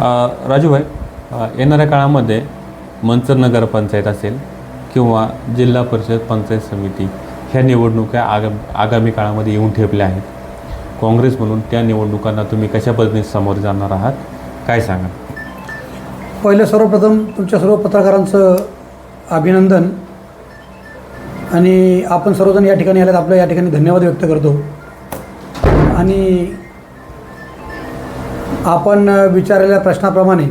राजू राजूभाई येणाऱ्या काळामध्ये मंचर नगरपंचायत असेल किंवा जिल्हा परिषद पंचायत समिती ह्या निवडणुका आगा आगामी काळामध्ये येऊन ठेपल्या आहेत. काँग्रेस म्हणून त्या निवडणुकांना तुम्ही कशा पद्धतीने सामोरे जाणार आहात? काय सांगा पहिलं सर्वप्रथम तुमच्या सर्व पत्रकारांचं अभिनंदन. आणि आपण सर्वजण या ठिकाणी आल्यात आपलं या ठिकाणी धन्यवाद व्यक्त करतो. आणि आपण विचारलेल्या प्रश्नाप्रमाणे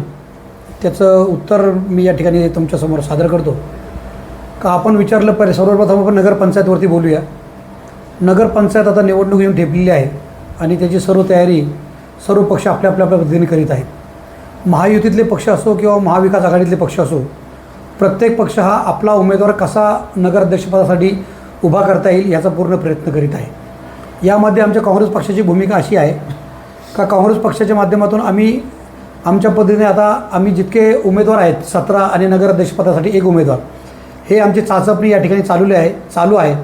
त्याचं उत्तर मी या ठिकाणी तुमच्यासमोर सादर करतो. का आपण विचारलं पहिले सर्वप्रथम आपण नगरपंचायतवरती बोलूया. नगरपंचायत आता निवडणूक येऊन ठेपलेली आहे आणि त्याची सर्व तयारी सर्व पक्ष आपल्या आपल्या आपल्या पद्धतीने करीत आहेत. महायुतीतले पक्ष असो किंवा महाविकास आघाडीतले पक्ष असो प्रत्येक पक्ष हा आपला उमेदवार कसा नगराध्यक्षपदासाठी उभा करता येईल याचा पूर्ण प्रयत्न करीत आहे. यामध्ये आमच्या काँग्रेस पक्षाची भूमिका अशी आहे का काँग्रेस पक्षाच्या माध्यमातून आम्ही आमच्या पद्धतीने आता आम्ही जितके उमेदवार आहेत सतरा आणि नगराध्यक्षपदासाठी एक उमेदवार हे आमची चाचपणी या ठिकाणी चालवली आहे चालू आहे.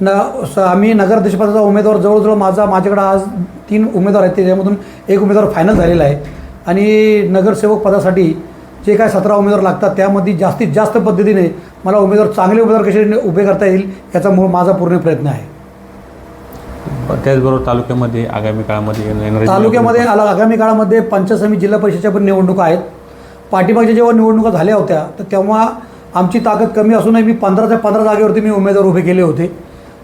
न स आम्ही नगराध्यक्षपदाचा उमेदवार जवळजवळ माझा माझ्याकडं आज तीन उमेदवार आहेत त्याच्यामधून एक उमेदवार फायनल झालेला आहे. आणि नगरसेवक पदासाठी जे काय सतरा उमेदवार लागतात त्यामध्ये जास्तीत जास्त पद्धतीने मला उमेदवार चांगले उमेदवार कसे उभे करता येईल याचा मूळ माझा पूर्ण प्रयत्न आहे. त्याचबरोबर तालुक्यामध्ये आगामी काळामध्ये येणारे तालुक्यामध्ये आला आगामी काळामध्ये पंचायत समिती जिल्हा परिषदेच्या पण निवडणुका आहेत. पाठीमागच्या जेव्हा निवडणुका झाल्या होत्या तर तेव्हा आमची ताकद कमी असूनही मी पंधराच्या पंधरा जागेवरती मी उमेदवार उभे केले होते.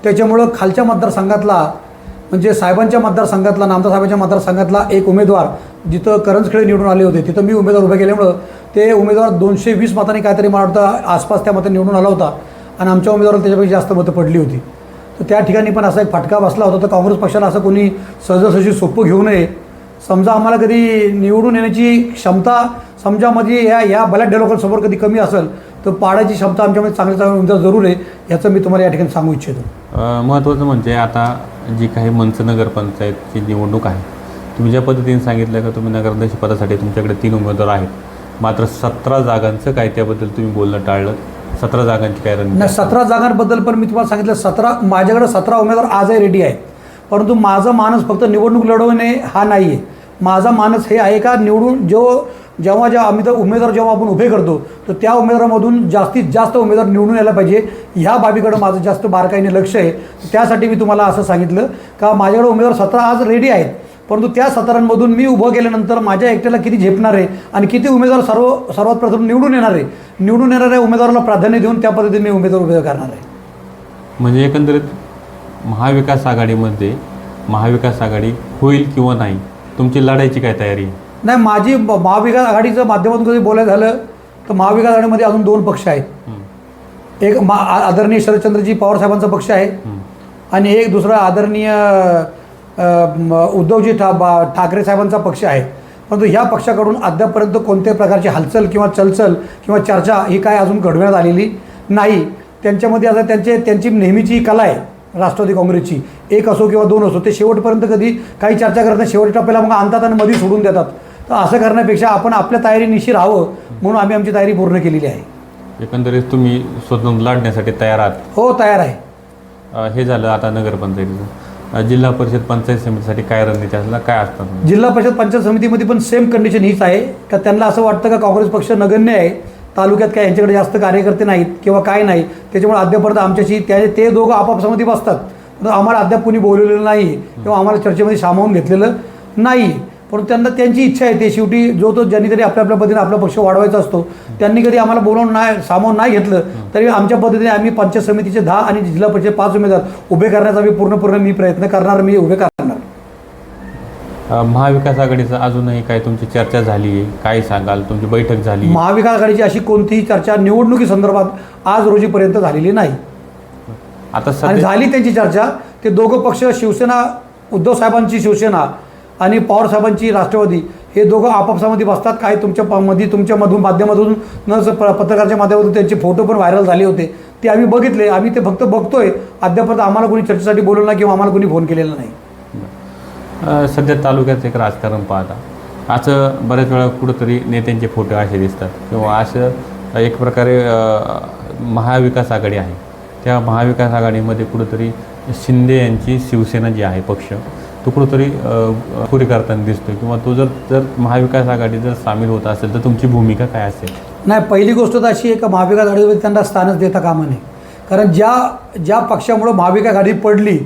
त्याच्यामुळं खालच्या मतदारसंघातला म्हणजे साहेबांच्या मतदारसंघातला नामदार साहेबांच्या मतदारसंघातला एक उमेदवार जिथं करंजखेडे निवडून आले होते तिथं मी उमेदवार उभे केल्यामुळं ते उमेदवार दोनशे वीस मतांनी काहीतरी मला वाटतं आसपास त्या मतं निवडून आला होता. आणि आमच्या उमेदवाराला त्याच्यापेक्षा जास्त मतं पडली होती. तर त्या ठिकाणी पण असा एक फटका बसला होता. तर काँग्रेस पक्षाला असं कोणी सहजासहजी सोपं घेऊ नये. समजा आम्हाला कधी निवडून येण्याची क्षमता समजा म्हणजे या या बल्यात डेव्हलपरसमोर कधी कमी असेल तर पाडायची क्षमता आमच्यामध्ये चांगले चांगले उमेदवार जरूर आहे याचं मी तुम्हाला या ठिकाणी सांगू इच्छितो. महत्त्वाचं म्हणजे आता जी काही मंच नगरपंचायतची निवडणूक आहे तुम्ही ज्या पद्धतीने सांगितलं का तुम्ही नगराध्यक्ष पदासाठी तुमच्याकडे तीन उमेदवार आहेत मात्र सतरा जागांचं काय त्याबद्दल तुम्ही बोलणं टाळलं सतरा जागांची काय नाही सतरा जागांबद्दल पण मी तुम्हाला सांगितलं सतरा माझ्याकडे सतरा उमेदवार आजही रेडी आहेत. परंतु माझं मानस फक्त निवडणूक लढवणे हा नाही आहे माझा मानस हे आहे का निवडून जो जेव्हा जेव्हा आम्ही तर उमेदवार जेव्हा आपण उभे करतो तर त्या उमेदवारामधून जास्तीत जास्त उमेदवार निवडून यायला पाहिजे. ह्या बाबीकडं माझं जास्त बारकाईने लक्ष आहे. त्यासाठी मी तुम्हाला असं सांगितलं का माझ्याकडे उमेदवार सतरा आज रेडी आहेत. परंतु त्या सतरांमधून मी उभं केल्यानंतर माझ्या एकट्याला किती झेपणार आहे आणि किती उमेदवार सर्व सर्वात प्रथम निवडून येणार आहे निवडून येणाऱ्या उमेदवाराला प्राधान्य देऊन त्या पद्धतीने मी उमेदवार उभे करणार आहे म्हणजे एकंदरीत महाविकास आघाडीमध्ये महाविकास आघाडी होईल किंवा नाही तुमची लढायची काय तयारी नाही माझी महाविकास आघाडीचं माध्यमातून कधी बोलायचं झालं तर महाविकास आघाडीमध्ये अजून दोन पक्ष आहेत. एक मा आदरणीय शरदचंद्रजी पवार साहेबांचा पक्ष आहे. आणि एक दुसरा आदरणीय उद्धवजी ठा बा ठाकरे साहेबांचा पक्ष आहे. परंतु ह्या पक्षाकडून अद्यापपर्यंत कोणत्याही प्रकारची हालचाल किंवा चलचल किंवा चर्चा ही काय अजून घडवण्यात आलेली नाही. त्यांच्यामध्ये आता त्यांचे त्यांची नेहमीची कला आहे राष्ट्रवादी काँग्रेसची. एक असो किंवा दोन असो ते शेवटपर्यंत कधी काही चर्चा करत नाही. शेवट टप्प्याला मग आणतात आणि मध्ये सोडून देतात. तर असं करण्यापेक्षा आपण आपल्या तयारीनिशी राहावं म्हणून आम्ही आमची तयारी पूर्ण केलेली आहे. एकंदरीत तुम्ही स्वतंत्र लढण्यासाठी तयार आहात. हो तयार आहे. हे झालं आता नगरपंचायतीचं. जिल्हा परिषद पंचायत समितीसाठी काय रणनीती असला काय असतात जिल्हा परिषद पंचायत समितीमध्ये पण सेम कंडिशन हीच आहे. का त्यांना असं वाटतं का काँग्रेस पक्ष नगण्य आहे? तालुक्यात काय यांच्याकडे जास्त कार्यकर्ते नाहीत किंवा काय नाही? त्याच्यामुळे अद्यापर्यंत आमच्याशी त्या ते दोघं आपापसामध्ये बसतात. आम्हाला अद्याप कुणी बोलवलेलं नाही. किंवा आम्हाला चर्चेमध्ये सामावून घेतलेलं नाही. परंतु त्यांना त्यांची इच्छा आहे ते शेवटी जो तो ज्यांनी तरी आपल्या आपल्या पद्धतीने आपला पक्ष वाढवायचा असतो त्यांनी कधी आम्हाला बोलावून नाही सामावून नाही घेतलं तरी आमच्या पद्धतीने आम्ही पंचायत समितीचे दहा आणि जिल्हा परिषद पाच उमेदवार उभे करण्याचा मी पूर्णपूर्ण मी प्रयत्न करणार मी उभे करणार. महाविकास आघाडीचं अजूनही काय तुमची चर्चा झाली आहे? काय सांगाल? तुमची बैठक झाली महाविकास आघाडीची अशी कोणतीही चर्चा निवडणुकी संदर्भात आज रोजीपर्यंत झालेली नाही. आता झाली त्यांची चर्चा ते दोघं पक्ष शिवसेना उद्धव साहेबांची शिवसेना आणि पवार साहेबांची राष्ट्रवादी हे दोघं आपापसामध्ये बसतात. काय तुमच्या प- मध्ये तुमच्यामधून माध्यमातून न प- पत्रकाराच्या माध्यमातून त्यांचे फोटो पण व्हायरल झाले होते. ते आम्ही बघितले. आम्ही ते फक्त बघतोय. अद्यापर्यंत आम्हाला कोणी चर्चेसाठी बोलवलं नाही किंवा आम्हाला कोणी फोन केलेला नाही. सध्या तालुक्यात एक राजकारण पाहता. असं बऱ्याच वेळा कुठंतरी नेत्यांचे फोटो असे दिसतात. किंवा असं एक प्रकारे महाविकास आघाडी आहे. त्या महाविकास आघाडीमध्ये कुठंतरी शिंदे यांची शिवसेना जी आहे पक्ष तो कुठंतरी पुरी करताना दिसतोय किंवा तो जर जर महाविकास आघाडी जर सामील होत असेल तर तुमची भूमिका काय असेल? नाही पहिली गोष्ट तर अशी आहे का महाविकास आघाडीमध्ये त्यांना स्थानच देता कामा नये. कारण ज्या ज्या पक्षामुळं महाविकास आघाडी पडली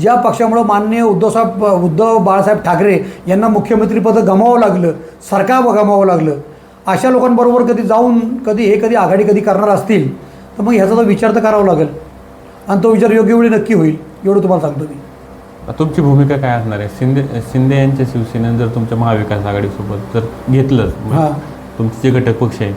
ज्या पक्षामुळं माननीय उद्धवसाहेब उद्धव बाळासाहेब ठाकरे यांना मुख्यमंत्रीपद गमावं लागलं सरकार गमावं लागलं अशा लोकांबरोबर कधी जाऊन कधी हे कधी आघाडी कधी करणार असतील तर मग ह्याचा तर विचार तर करावा लागेल. आणि तो विचार योग्य वेळी नक्की होईल एवढं तुम्हाला सांगतो मी. तुमची भूमिका काय असणार आहे? शिंदे शिंदे यांच्या शिवसेनेनं जर तुमच्या महाविकास आघाडीसोबत जर घेतलंच हां. तुमचे जे घटक पक्ष आहे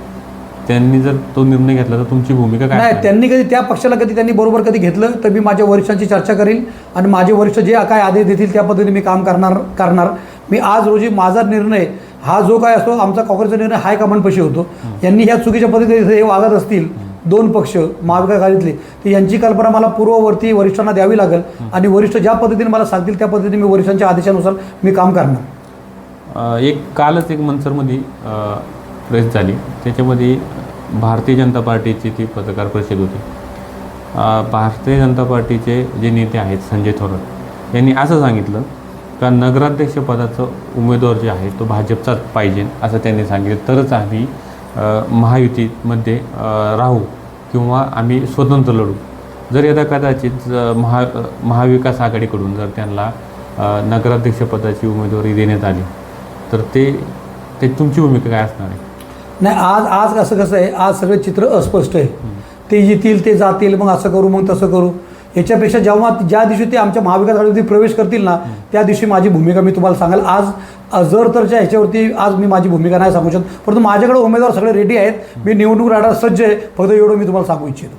त्यांनी जर तो निर्णय घेतला तर तुमची भूमिका काय नाही? त्यांनी कधी त्या पक्षाला कधी त्यांनी बरोबर कधी घेतलं तर मी माझ्या वरिष्ठांची चर्चा करील आणि माझे वरिष्ठ जे काय आदेश देतील त्या पद्धतीने मी काम करणार करणार. मी आज रोजी माझा निर्णय हा जो काय असतो आमचा काँग्रेसचा निर्णय हायकमांडपाशी होतो. यांनी ह्या चुकीच्या पद्धतीने हे वागत असतील दोन पक्ष महाविकास आघाडीतले तर यांची कल्पना मला पूर्ववर्ती वरिष्ठांना द्यावी लागेल. आणि वरिष्ठ ज्या पद्धतीने मला सांगतील त्या पद्धतीने मी वरिष्ठांच्या आदेशानुसार मी काम करणार. एक कालच एक मनसरमध्ये प्रेस झाली. त्याच्यामध्ये भारतीय जनता पार्टीची ती पत्रकार परिषद होती. भारतीय जनता पार्टीचे जे नेते आहेत संजय थोरात यांनी असं सांगितलं का नगराध्यक्षपदाचं उमेदवार जे आहे तो भाजपचाच पाहिजे असं त्यांनी सांगितलं. तरच आम्ही महायुतीमध्ये राहू किंवा आम्ही स्वतंत्र लढू. जर यदा कदाचित महा महाविकास आघाडीकडून जर त्यांना नगराध्यक्षपदाची उमेदवारी देण्यात आली तर ते ते तुमची भूमिका काय असणार आहे? नाही आज आज असं कसं आहे आज सगळं चित्र अस्पष्ट आहे. ते येतील ते जातील मग असं करू मग तसं करू. याच्यापेक्षा जेव्हा ज्या दिवशी ते आमच्या महाविकास आघाडीमध्ये प्रवेश करतील ना त्या दिवशी माझी भूमिका मी तुम्हाला सांगाल. आज जर तरच्या ह्याच्यावरती आज मी माझी भूमिका नाही सांगू शकत. परंतु माझ्याकडे उमेदवार सगळे रेडी आहेत. मी निवडणूक लढायला सज्ज आहे. फक्त एवढं मी तुम्हाला सांगू इच्छितो.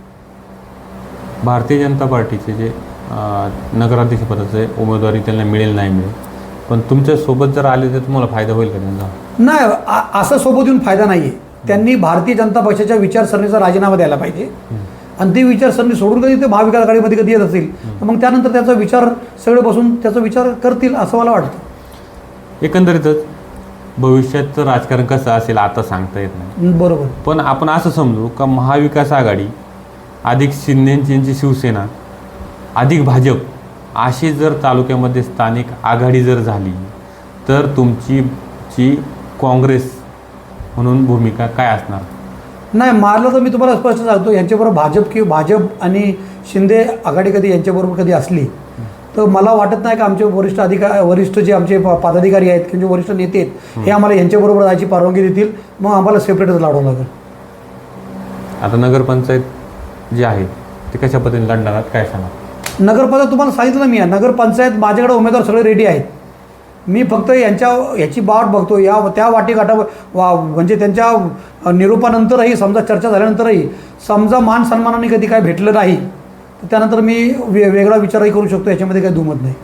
भारतीय जनता पार्टीचे जे नगराध्यक्षपदाचे उमेदवारी त्यांना मिळेल नाही मिळेल. पण तुमच्यासोबत जर आले तर तुम्हाला फायदा होईल का त्यांचा? नाही असं सोबत येऊन फायदा नाही आहे त्यांनी भारतीय जनता पक्षाच्या विचारसरणीचा राजीनामा द्यायला पाहिजे. आणि ती विचारसरणी सोडून कधी ते महाविकास आघाडीमध्ये कधी येत असेल? तर मग त्यानंतर त्याचा विचार सगळे बसून त्याचा विचार करतील असं मला वाटतं. एकंदरीतच भविष्याचं राजकारण कसं असेल आता सांगता येत नाही. बरोबर. पण आपण असं समजू का महाविकास आघाडी अधिक शिंदेची शिवसेना अधिक भाजप अशी जर तालुक्यामध्ये स्थानिक आघाडी जर झाली तर तुमची जी काँग्रेस म्हणून भूमिका काय असणार? नाही मारलं तर मी तुम्हाला स्पष्ट सांगतो यांच्याबरोबर भाजप किंवा भाजप आणि शिंदे आघाडी कधी यांच्याबरोबर कधी असली तर मला वाटत नाही का आमचे वरिष्ठ अधिकार वरिष्ठ जे आमचे पदाधिकारी आहेत किंवा जे वरिष्ठ नेते आहेत हे आम्हाला यांच्याबरोबर जायची परवानगी देतील मग आम्हाला सेपरेटच लढावं लागेल. आता नगरपंचायत जी आहे ती कशा पद्धतीने लढणार काय सांगा नगरपंचायत तुम्हाला सांगितलं ना मी नगरपंचायत माझ्याकडे उमेदवार सगळे रेडी आहेत. मी फक्त यांच्या याची बाट बघतो. या त्या वाटेघाटा वा म्हणजे त्यांच्या निरूपानंतरही निरोपानंतरही समजा चर्चा झाल्यानंतरही समजा मान सन्मानाने कधी काय भेटलं नाही तर त्यानंतर मी वे वेगळा विचारही करू शकतो. याच्यामध्ये काही दुमत नाही.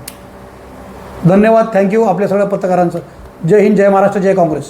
धन्यवाद. थँक्यू आपल्या सगळ्या पत्रकारांचं. जय हिंद. जय महाराष्ट्र. जय काँग्रेस.